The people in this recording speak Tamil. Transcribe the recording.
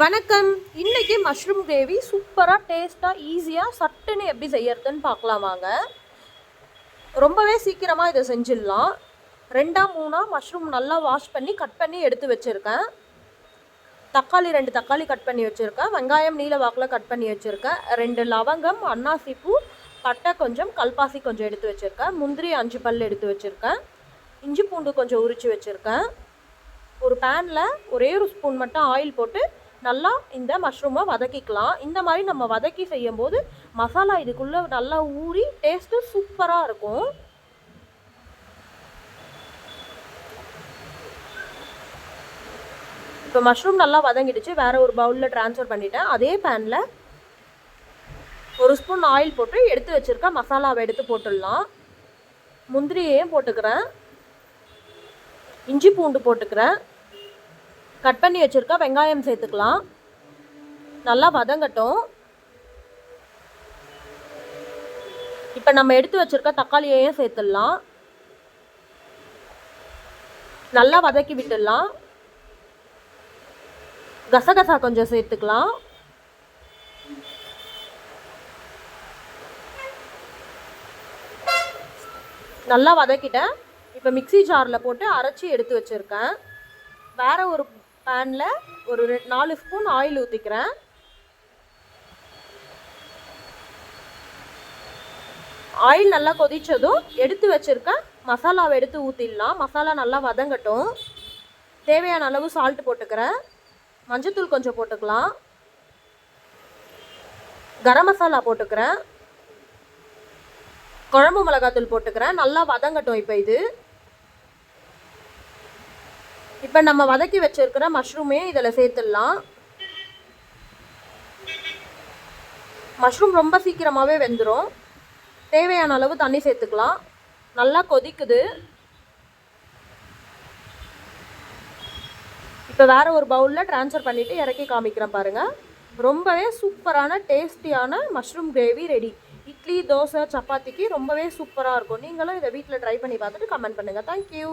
வணக்கம். இன்னைக்கு மஷ்ரூம் கிரேவி சூப்பராக டேஸ்ட்டாக ஈஸியாக சட்டுன்னு எப்படி செய்யறதுன்னு பார்க்கலாம் வாங்க. ரொம்பவே சீக்கிரமாக இதை செஞ்சிடலாம். ரெண்டா மூணா மஷ்ரூம் நல்லா வாஷ் பண்ணி கட் பண்ணி எடுத்து வச்சுருக்கேன். தக்காளி ரெண்டு தக்காளி கட் பண்ணி வச்சுருக்கேன். வெங்காயம் நீல வாக்கில் கட் பண்ணி வச்சுருக்கேன். ரெண்டு லவங்கம் அன்னாசி பூ பட்டை கொஞ்சம் கல்பாசி கொஞ்சம் எடுத்து வச்சுருக்கேன். முந்திரி அஞ்சு பல் எடுத்து வச்சுருக்கேன். இஞ்சி பூண்டு கொஞ்சம் உரித்து வச்சுருக்கேன். ஒரு பேனில் ஒரே ஒரு ஸ்பூன் மட்டும் ஆயில் போட்டு நல்லா இந்த மஷ்ரூமை வதக்கிக்கலாம். இந்த மாதிரி நம்ம வதக்கி செய்யும்போது மசாலா இதுக்குள்ளே நல்லா ஊறி டேஸ்ட்டு சூப்பராக இருக்கும். இப்போ மஷ்ரூம் நல்லா வதங்கிடுச்சு. வேறு ஒரு பவுலில் ட்ரான்ஸ்ஃபர் பண்ணிட்டேன். அதே பேனில் ஒரு ஸ்பூன் ஆயில் போட்டு எடுத்து வச்சுருக்க மசாலாவை எடுத்து போட்டுடலாம். முந்திரியையும் போட்டுக்கிறேன். இஞ்சி பூண்டு போட்டுக்கிறேன். கட் பண்ணி வச்சுருக்க வெங்காயம் சேர்த்துக்கலாம். நல்லா வதங்கட்டும். இப்போ நம்ம எடுத்து வச்சுருக்க தக்காளியையும் சேர்த்துடலாம். நல்லா வதக்கி விட்டுடலாம். கசகசா கொஞ்சம் சேர்த்துக்கலாம். நல்லா வதக்கிட்டேன். இப்போ மிக்ஸி ஜாரில் போட்டு அரைச்சி எடுத்து வச்சுருக்கேன். வேறு ஒரு பேனில் ஒரு நாலு ஸ்பூன் ஆயில் ஊற்றிக்கிறேன் ஆயில் நல்லா கொதித்ததும் எடுத்து வச்சுருக்கேன் மசாலாவை எடுத்து ஊற்றிடலாம் மசாலா நல்லா வதங்கட்டும். தேவையான அளவு சால்ட் போட்டுக்கிறேன். மஞ்சத்தூள் கொஞ்சம் போட்டுக்கலாம். கரம் மசாலா போட்டுக்கிறேன். குழம்பு மிளகாத்தூள் போட்டுக்கிறேன். நல்லா வதங்கட்டும் இப்போ இது. இப்போ நம்ம வதக்கி வச்சிருக்கிற மஷ்ரூமே இதில் சேர்த்துடலாம். மஷ்ரூம் ரொம்ப சீக்கிரமாகவே வெந்துடும் தேவையான அளவு தண்ணி சேர்த்துக்கலாம். நல்லா கொதிக்குது. இப்போ வேறு ஒரு பவுலில் ட்ரான்ஸ்ஃபர் பண்ணிவிட்டு இறக்கி காமிக்கிறேன் பாருங்கள் ரொம்பவே சூப்பரான டேஸ்டியான mushroom gravy ready idli dosa சப்பாத்திக்கு ரொம்பவே சூப்பராக இருக்கும். நீங்களும் இதை வீட்டில் ட்ரை பண்ணி பார்த்துட்டு கமெண்ட் பண்ணுங்கள் தேங்க்யூ